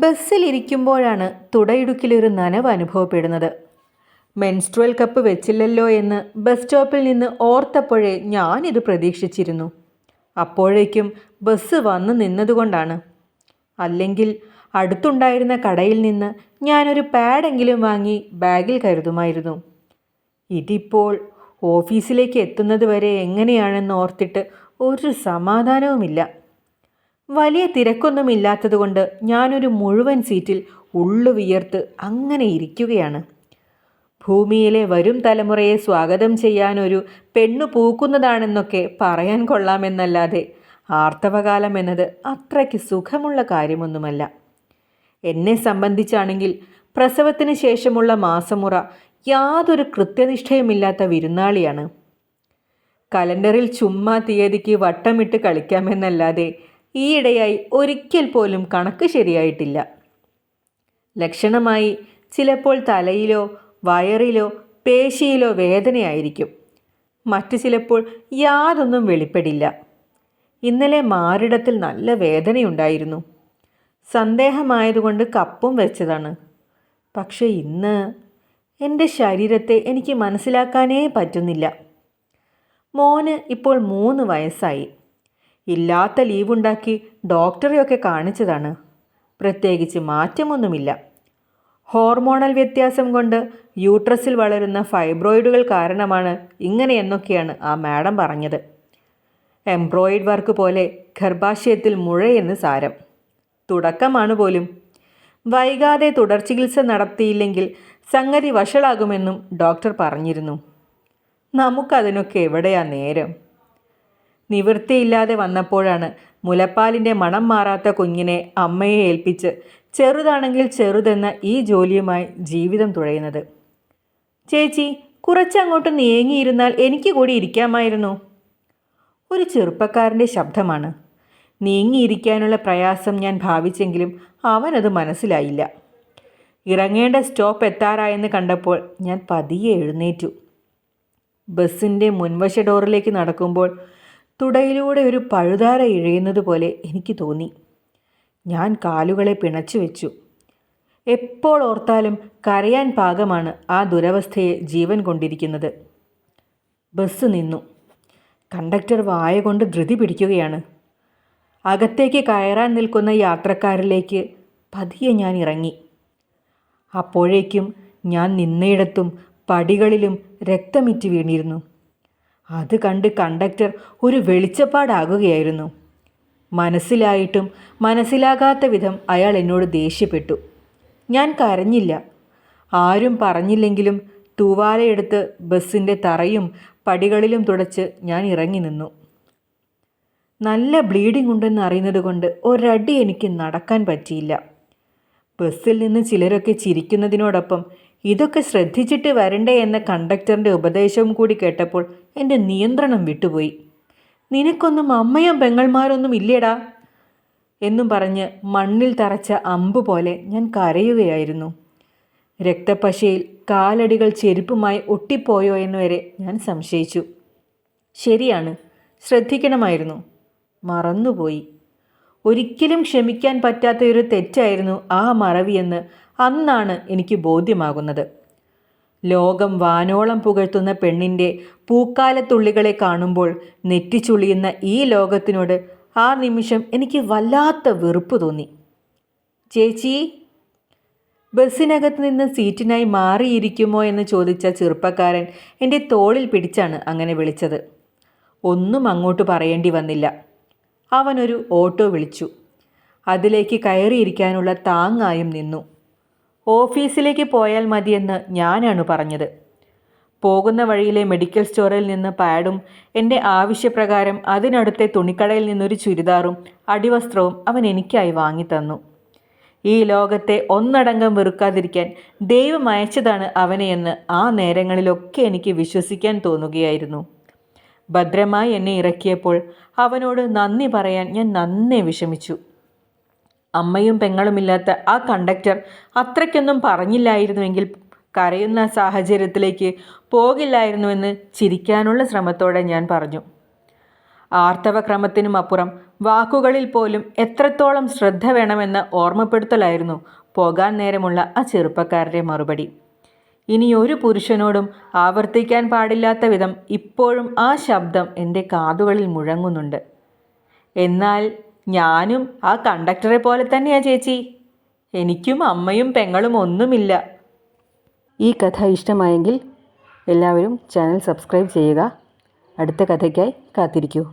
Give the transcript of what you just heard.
ബസ്സിലിരിക്കുമ്പോഴാണ് തുടയിടുക്കിലൊരു നനവ് അനുഭവപ്പെടുന്നത്. Menstrual cup വെച്ചില്ലല്ലോ എന്ന് ബസ് സ്റ്റോപ്പിൽ നിന്ന് ഓർത്തപ്പോഴേ ഞാനിത് പ്രതീക്ഷിച്ചിരുന്നു. അപ്പോഴേക്കും ബസ് വന്നു നിന്നതുകൊണ്ടാണ്. അല്ലെങ്കിൽ അടുത്തുണ്ടായിരുന്ന കടയിൽ നിന്ന് ഞാനൊരു പാഡെങ്കിലും വാങ്ങി ബാഗിൽ കരുതുമായിരുന്നു. ഇതിപ്പോൾ ഓഫീസിലേക്ക് എത്തുന്നത് വരെ എങ്ങനെയാണെന്ന് ഓർത്തിട്ട് ഒരു സമാധാനവുമില്ല. വലിയ തിരക്കൊന്നുമില്ലാത്തതുകൊണ്ട് ഞാനൊരു മുഴുവൻ സീറ്റിൽ ഉള്ളു വിയർത്ത് അങ്ങനെ ഇരിക്കുകയാണ്. ഭൂമിയിലെ വരും തലമുറയെ സ്വാഗതം ചെയ്യാനൊരു പെണ്ണു പൂക്കുന്നതാണെന്നൊക്കെ പറയാൻ കൊള്ളാമെന്നല്ലാതെ ആർത്തവകാലം എന്നത് അത്രയ്ക്ക് സുഖമുള്ള കാര്യമൊന്നുമല്ല. എന്നെ സംബന്ധിച്ചാണെങ്കിൽ പ്രസവത്തിന് ശേഷമുള്ള മാസമുറ യാതൊരു കൃത്യനിഷ്ഠയുമില്ലാത്ത വിരുന്നാളിയാണ്. കലണ്ടറിൽ ചുമ്മാ തീയതിക്ക് വട്ടമിട്ട് കളിക്കാമെന്നല്ലാതെ ഈയിടെയായി ഒരിക്കൽ പോലും കണക്ക് ശരിയായിട്ടില്ല. ലക്ഷണമായി ചിലപ്പോൾ തലയിലോ വയറിലോ പേശിയിലോ വേദനയായിരിക്കും. മറ്റു ചിലപ്പോൾ യാതൊന്നും വെളിപ്പെടില്ല. ഇന്നലെ മാറിടത്തിൽ നല്ല വേദനയുണ്ടായിരുന്നു. സന്ദേഹമായതുകൊണ്ട് കപ്പും വെച്ചതാണ്. പക്ഷേ ഇന്ന് എന്റെ ശരീരത്തെ എനിക്ക് മനസ്സിലാക്കാനേ പറ്റുന്നില്ല. മോന് ഇപ്പോൾ മൂന്ന് വയസ്സായി. ഇല്ലാത്ത ലീവുണ്ടാക്കി ഡോക്ടറെയൊക്കെ കാണിച്ചതാണ്. പ്രത്യേകിച്ച് മാറ്റമൊന്നുമില്ല. ഹോർമോണൽ വ്യത്യാസം കൊണ്ട് യൂട്രസിൽ വളരുന്ന ഫൈബ്രോയിഡുകൾ കാരണമാണ് ഇങ്ങനെയെന്നൊക്കെയാണ് ആ മാഡം പറഞ്ഞത്. എംബ്രോയിഡ് വർക്ക് പോലെ ഗർഭാശയത്തിൽ മുഴയെന്ന് സാരം. തുടക്കമാണ് പോലും. വൈകാതെ തുടർ ചികിത്സ നടത്തിയില്ലെങ്കിൽ സംഗതി വഷളാകുമെന്നും ഡോക്ടർ പറഞ്ഞിരുന്നു. നമുക്കതിനൊക്കെ എവിടെയാ നേരം? നിവൃത്തിയില്ലാതെ വന്നപ്പോഴാണ് മുലപ്പാലിന്റെ മണം മാറാത്ത കുഞ്ഞിനെ അമ്മയെ ഏൽപ്പിച്ച് ചെറുതാണെങ്കിൽ ചെറുതെന്ന ഈ ജോലിയുമായി ജീവിതം തുഴയുന്നത്. ചേച്ചി കുറച്ചങ്ങോട്ട് നീങ്ങിയിരുന്നാൽ എനിക്ക് കൂടി ഇരിക്കാമായിരുന്നു. ഒരു ചെറുപ്പക്കാരന്റെ ശബ്ദമാണ്. നീങ്ങിയിരിക്കാനുള്ള പ്രയാസം ഞാൻ ഭാവിച്ചെങ്കിലും അവനത് മനസ്സിലായില്ല. ഇറങ്ങേണ്ട സ്റ്റോപ്പ് എത്താറായെന്ന് കണ്ടപ്പോൾ ഞാൻ പതിയെ എഴുന്നേറ്റു. ബസ്സിന്റെ മുൻവശ ഡോറിലേക്ക് നടക്കുമ്പോൾ തുടയിലൂടെ ഒരു പഴുതാര ഇഴയുന്നത് പോലെ എനിക്ക് തോന്നി. ഞാൻ കാലുകളെ പിണച്ചു വെച്ചു. എപ്പോൾ ഓർത്താലും കരയാൻ പാകമാണ് ആ ദുരവസ്ഥയെ ജീവൻ കൊണ്ടിരിക്കുന്നത്. ബസ് നിന്നു. കണ്ടക്ടർ വായ കൊണ്ട് ധൃതി പിടിക്കുകയാണ്. അകത്തേക്ക് കയറാൻ നിൽക്കുന്ന യാത്രക്കാരിലേക്ക് പതിയെ ഞാൻ ഇറങ്ങി. അപ്പോഴേക്കും ഞാൻ നിന്നയിടത്തും പടികളിലും രക്തമിറ്റ് വീണിരുന്നു. അത് കണ്ട് കണ്ടക്ടർ ഒരു വെളിച്ചപ്പാടാകുകയായിരുന്നു. മനസ്സിലായിട്ടും മനസ്സിലാകാത്ത വിധം അയാൾ എന്നോട് ദേഷ്യപ്പെട്ടു. ഞാൻ കരഞ്ഞില്ല. ആരും പറഞ്ഞില്ലെങ്കിലും തൂവാലയെടുത്ത് ബസ്സിന്റെ തറയും പടികളിലും തുടച്ച് ഞാൻ ഇറങ്ങി നിന്നു. നല്ല ബ്ലീഡിംഗ് ഉണ്ടെന്ന് അറിയുന്നത് കൊണ്ട് ഒരടി എനിക്ക് നടക്കാൻ പറ്റിയില്ല. ബസ്സിൽ നിന്ന് ചിലരൊക്കെ ചിരിക്കുന്നതിനോടൊപ്പം ഇതൊക്കെ ശ്രദ്ധിച്ചിട്ട് വരണ്ടേ എന്ന കണ്ടക്ടറിന്റെ ഉപദേശവും കൂടി കേട്ടപ്പോൾ എന്റെ നിയന്ത്രണം വിട്ടുപോയി. നിനക്കൊന്നും അമ്മയും പെങ്ങൾമാരൊന്നും ഇല്ലേടാ? എന്നും പറഞ്ഞ് മണ്ണിൽ തറച്ച അമ്പ് പോലെ ഞാൻ കരയുകയായിരുന്നു. രക്തപ്പശയിൽ കാലടികൾ ചെരുപ്പുമായി ഒട്ടിപ്പോയോ എന്ന് വരെ ഞാൻ സംശയിച്ചു. ശരിയാണ് ശ്രദ്ധിക്കണമായിരുന്നു. മറന്നുപോയി. ഒരിക്കലും ക്ഷമിക്കാൻ പറ്റാത്തൊരു തെറ്റായിരുന്നു ആ മറവിയെന്ന് അന്നാണ് എനിക്ക് ബോധ്യമാകുന്നത്. ലോകം വാനോളം പുകഴ്ത്തുന്ന പെണ്ണിന്റെ പൂക്കാലത്തുള്ളികളെ കാണുമ്പോൾ നെറ്റിച്ചുളിയുന്ന ഈ ലോകത്തിനോട് ആ നിമിഷം എനിക്ക് വല്ലാത്ത വെറുപ്പ് തോന്നി. ചേച്ചി ബസ്സിനകത്ത് നിന്ന് സീറ്റിനായി മാറിയിരിക്കുമോ എന്ന് ചോദിച്ച ചെറുപ്പക്കാരൻ എന്റെ തോളിൽ പിടിച്ചാണ് അങ്ങനെ വിളിച്ചത്. ഒന്നും അങ്ങോട്ട് പറയേണ്ടി വന്നില്ല. അവനൊരു ഓട്ടോ വിളിച്ചു. അതിലേക്ക് കയറിയിരിക്കാനുള്ള താങ്ങായും നിന്നു. ഓഫീസിലേക്ക് പോയാൽ മതിയെന്ന് ഞാനാണ് പറഞ്ഞത്. പോകുന്ന വഴിയിലെ മെഡിക്കൽ സ്റ്റോറിൽ നിന്ന് പാഡും എന്റെ ആവശ്യപ്രകാരം അതിനടുത്തെ തുണിക്കടയിൽ നിന്നൊരു ചുരിദാറും അടിവസ്ത്രവും അവൻ എനിക്കായി വാങ്ങിത്തന്നു. ഈ ലോകത്തെ ഒന്നടങ്കം വെറുക്കാതിരിക്കാൻ ദൈവം അയച്ചതാണ് അവനെയെന്ന് ആ നേരങ്ങളിലൊക്കെ എനിക്ക് വിശ്വസിക്കാൻ തോന്നുകയായിരുന്നു. ഭദ്രമായി എന്നെ ഇറക്കിയപ്പോൾ അവനോട് നന്ദി പറയാൻ ഞാൻ നന്നേ വിഷമിച്ചു. അമ്മയും പെങ്ങളുമില്ലാത്ത ആ കണ്ടക്ടർ അത്രയ്ക്കൊന്നും പറഞ്ഞില്ലായിരുന്നുവെങ്കിൽ കരയുന്ന സാഹചര്യത്തിലേക്ക് പോകില്ലായിരുന്നുവെന്ന് ചിരിക്കാനുള്ള ശ്രമത്തോടെ ഞാൻ പറഞ്ഞു. ആർത്തവക്രമത്തിനും അപ്പുറം വാക്കുകളിൽ പോലും എത്രത്തോളം ശ്രദ്ധ വേണമെന്ന ഓർമ്മപ്പെടുത്തലായിരുന്നു പോകാൻ നേരമുള്ള ആ ചെറുപ്പക്കാരുടെ മറുപടി. ഇനി ഒരു പുരുഷനോടും ആവർത്തിക്കാൻ പാടില്ലാത്ത വിധം ഇപ്പോഴും ആ ശബ്ദം എന്റെ കാതുകളിൽ മുഴങ്ങുന്നുണ്ട്. എന്നാൽ ഞാനും ആ കണ്ടക്ടറെ പോലെ തന്നെയാ ചേച്ചി. എനിക്കും അമ്മയും പെങ്ങളും ഒന്നുമില്ല. ഈ കഥ ഇഷ്ടമായെങ്കിൽ എല്ലാവരും ചാനൽ സബ്സ്ക്രൈബ് ചെയ്യുക. അടുത്ത കഥയ്ക്കായി കാത്തിരിക്കൂ.